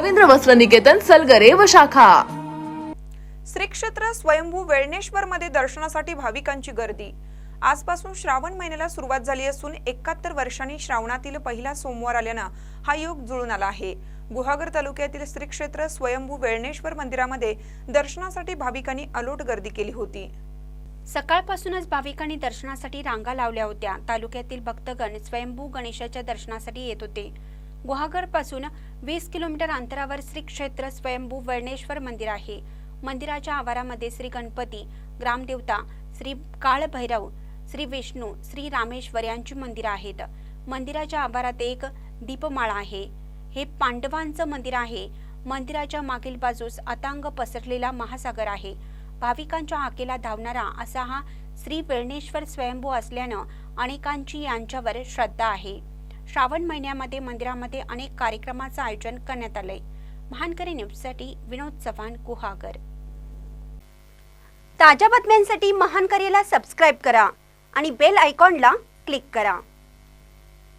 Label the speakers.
Speaker 1: रवींद्र वस्त्र निकेतन सलगरे व शाखा.
Speaker 2: श्री क्षेत्र स्वयंभू वेळणेश्वर मध्ये दर्शनासाठी भाविकांची गर्दी. आजपासून श्रावण महिन्याला सुरुवात झाली असून एकाहत्तर वर्षांनी श्रावणातील पहिला सोमवार आल्यानं हा योग जुळून आला आहे. गुहागर तालुक्यातील श्री क्षेत्र स्वयंभू वेळणेश्वर मंदिरामध्ये दर्शनासाठी भाविकांनी अलोट गर्दी केली होती.
Speaker 3: सकाळपासूनच भाविकांनी दर्शनासाठी रांगा लावल्या होत्या. तालुक्यातील भक्तगण स्वयंभू गणेशाच्या दर्शनासाठी येत होते. गुहागरपासून वीस किलोमीटर अंतरावर श्री क्षेत्र स्वयंभू वर्णेश्वर मंदिर आहे. मंदिराच्या आवारामध्ये श्री गणपती ग्रामदेवता श्री काळभैरव श्री विष्णू श्री रामेश्वर यांची मंदिरं आहेत. मंदिराच्या आवारात एक दीपमाळा आहे. हे पांडवांचं मंदिर आहे. मंदिराच्या मागील बाजूस अतांग पसरलेला महासागर आहे. भाविकांच्या हाकेला धावणारा असा हा श्री वेळणेश्वर स्वयंभू असल्यानं अनेकांची यांच्यावर श्रद्धा आहे. श्रावण महिन्यामध्ये मंदिरामध्ये अनेक कार्यक्रमाचं आयोजन करण्यात आलंय. महानकरी न्यूजसाठी विनोद चव्हाण गुहागर. ताज्या बातम्यांसाठी महानकरीला सबस्क्राईब करा आणि बेल आयकॉनला क्लिक करा.